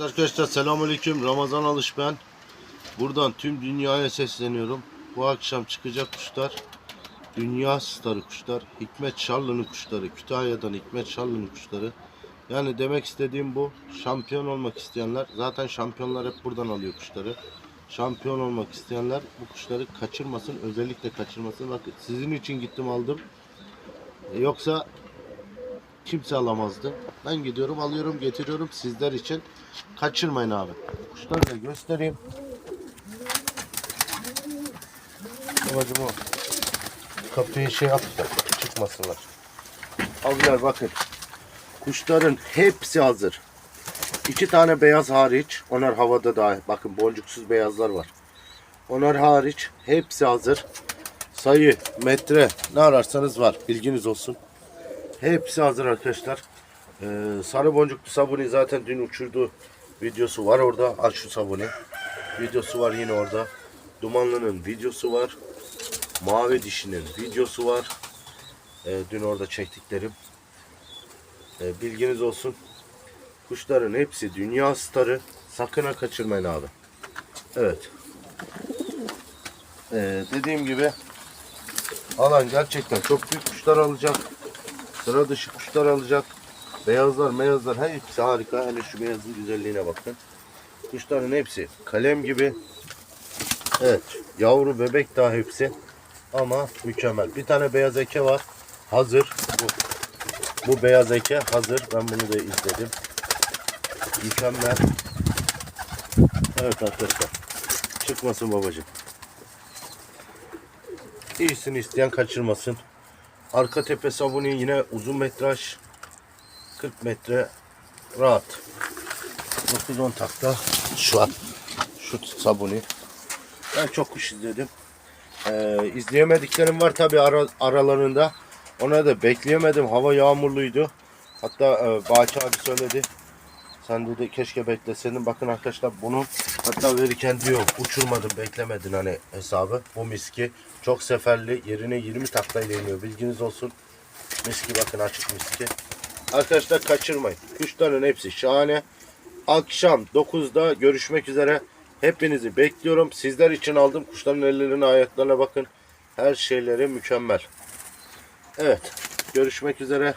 Arkadaşlar selamünaleyküm. Ramazan Alış ben. Buradan tüm dünyaya sesleniyorum. Bu akşam çıkacak kuşlar dünya starı kuşlar. Hikmet Şarlı'nın kuşları. Kütahya'dan Hikmet Şarlı'nın kuşları. Yani demek istediğim bu. Şampiyon olmak isteyenler zaten şampiyonlar hep buradan alıyor kuşları. Şampiyon olmak isteyenler bu kuşları kaçırmasın. Özellikle kaçırmasın. Bakın sizin için gittim aldım. Yoksa kimse alamazdı. Ben gidiyorum alıyorum getiriyorum sizler için. Kaçırmayın abi. Kuşları da göstereyim. Babacım o. Kapıyı şey yap çıkmasınlar. Abiler bakın. Kuşların hepsi hazır. İki tane beyaz hariç. Onlar havada daha. Bakın boncuksuz beyazlar var. Onlar hariç hepsi hazır. Sayı, metre ne ararsanız var. Bilginiz olsun. Hepsi hazır arkadaşlar. Ee, sarı boncuklu sabuni zaten dün uçurdu videosu var orada. Al şu sabuni. Videosu var yine orada. Dumanlı'nın videosu var. Mavi dişinin videosu var. Ee, dün orada çektiklerim. Ee, bilginiz olsun. Kuşların hepsi dünya starı. Sakın ha kaçırmayın abi. Evet. Ee, dediğim gibi alan gerçekten çok büyük kuşlar alacak. Sıra dışı kuşlar alacak. Beyazlar, meyazlar her hepsi harika. Hele şu beyazın güzelliğine bakın. Kuşların hepsi kalem gibi. Evet. Yavru bebek daha hepsi. Ama mükemmel. Bir tane beyaz eke var. Hazır. Bu, bu beyaz eke hazır. Ben bunu da izledim. Mükemmel. Evet arkadaşlar. Çıkmasın babacığım. İyisini isteyen kaçırmasın. Arka tepe sabuni yine uzun metraj 40 metre rahat. 9-10 takta şu an şu sabuni ben çok kuş izledim. Ee, izleyemediklerim var tabi ara, aralarında. Ona da bekleyemedim. Hava yağmurluydu. Hatta e, Bahçe abi söyledi sen dedi keşke bekleseydin. Bakın arkadaşlar bunu hatta verirken diyor uçurmadın beklemedin hani hesabı. Bu miski çok seferli yerine 20 taktayla iniyor bilginiz olsun. Miski bakın açık miski. Arkadaşlar kaçırmayın. Kuşların hepsi şahane. Akşam 9'da görüşmek üzere. Hepinizi bekliyorum. Sizler için aldım. Kuşların ellerine ayaklarına bakın. Her şeyleri mükemmel. Evet görüşmek üzere